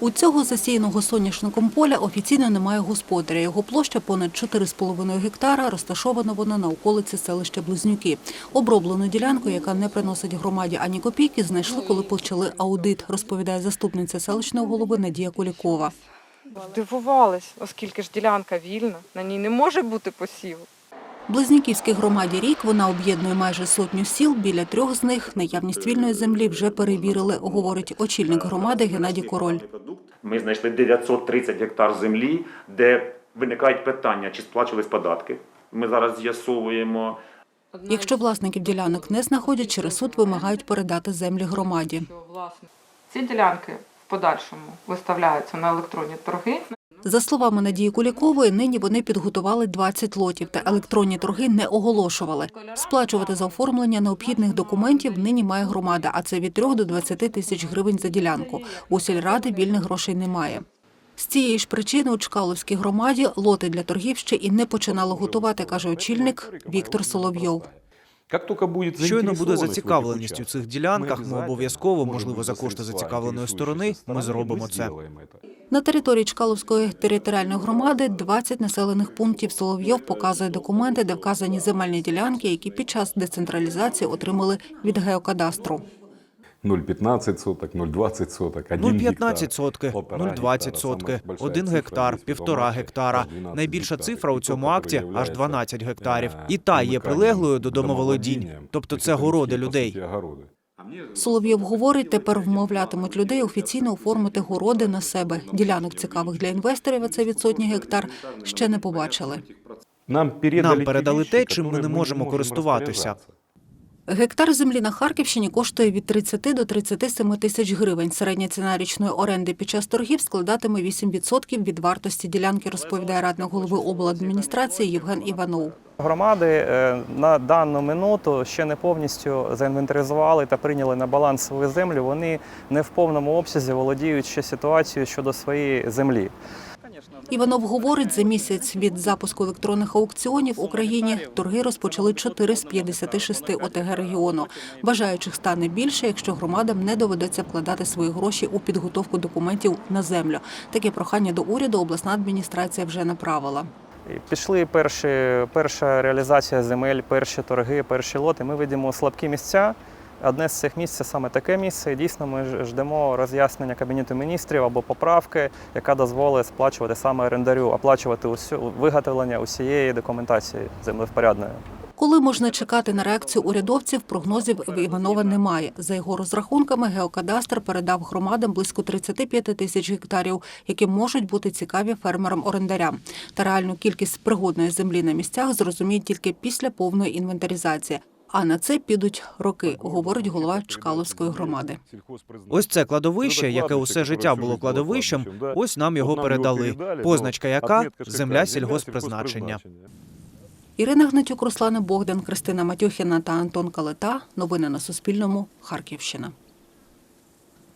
У цього засіяного соняшником поля офіційно немає господаря. Його площа понад 4,5 гектара, розташована вона на околиці селища Близнюки. Оброблену ділянку, яка не приносить громаді ані копійки, знайшли, коли почали аудит, розповідає заступниця селищного голови Надія Кулікова. Здивувались, оскільки ж ділянка вільна, на ній не може бути посіву. Близнюківській громаді рік вона об'єднує майже сотню сіл. Біля трьох з них наявність вільної землі вже перевірили, говорить очільник громади Геннадій Король. Ми знайшли 930 гектар землі, де виникають питання, чи сплачувались податки. Ми зараз з'ясовуємо. Якщо власників ділянок не знаходять, через суд вимагають передати землі громаді. Ці ділянки в подальшому виставляються на електронні торги. За словами Надії Кулікової, нині вони підготували 20 лотів та електронні торги не оголошували. Сплачувати за оформлення необхідних документів нині має громада, а це від 3 до 20 тисяч гривень за ділянку. У сільради вільних грошей немає. З цієї ж причини у Чкаловській громаді лоти для торгів ще і не починали готувати, каже очільник Віктор Соловйов. Як тільки буде Щойно буде зацікавленість у цих ділянках, ми обов'язково, можливо, за кошти зацікавленої сторони, ми зробимо це. На території Чкаловської територіальної громади 20 населених пунктів Соловйов показує документи, де вказані земельні ділянки, які під час децентралізації отримали від геокадастру. 0,15 соток, 0,20 соток, 1 0,15 сотки, 0,20 сотки, 1 гектар, півтора гектара. Найбільша цифра у цьому акті аж 12 гектарів. І та є прилеглою до домоволодінь. Тобто це городи людей. Соловйов говорить, тепер вмовлятимуть людей офіційно оформити городи на себе. Ділянок цікавих для інвесторів, а це від сотні гектар, ще не побачили. Нам передали, Нам передали те, чим ми не можемо користуватися. Гектар землі на Харківщині коштує від 30 до 37 тисяч гривень. Середня ціна річної оренди під час торгів складатиме 8% від вартості ділянки, розповідає радник голови обладміністрації Євген Іванов. Громади е, на дану минуту ще не повністю заінвентаризували та прийняли на баланс свою землю. Вони не в повному обсязі володіють ще ситуацією щодо своєї землі. Іванов говорить, за місяць від запуску електронних аукціонів в Україні торги розпочали 4 з 56 ОТГ регіону. Бажаючих стане більше, якщо громадам не доведеться вкладати свої гроші у підготовку документів на землю. Таке прохання до уряду обласна адміністрація вже направила. Пішли перші, перша реалізація земель, перші торги, перші лоти. Ми видимо слабкі місця. Одне з цих місць це саме таке місце. Дійсно ми ждемо роз'яснення Кабінету міністрів або поправки, яка дозволить сплачувати саме орендарю, оплачувати усю виготовлення усієї документації землевпорядної. Коли можна чекати на реакцію урядовців, прогнозів в Іванова немає. За його розрахунками, геокадастр передав громадам близько 35 тисяч гектарів, які можуть бути цікаві фермерам-орендарям. Та реальну кількість пригодної землі на місцях зрозуміють тільки після повної інвентаризації. А на це підуть роки, говорить голова Чкаловської громади. Ось це кладовище, яке усе життя було кладовищем. Ось нам його передали. Позначка яка земля сільгоспризначення. Ірина Гнатюк, Руслана Богдан, Кристина Матюхіна та Антон Калета. Новини на Суспільному. Харківщина.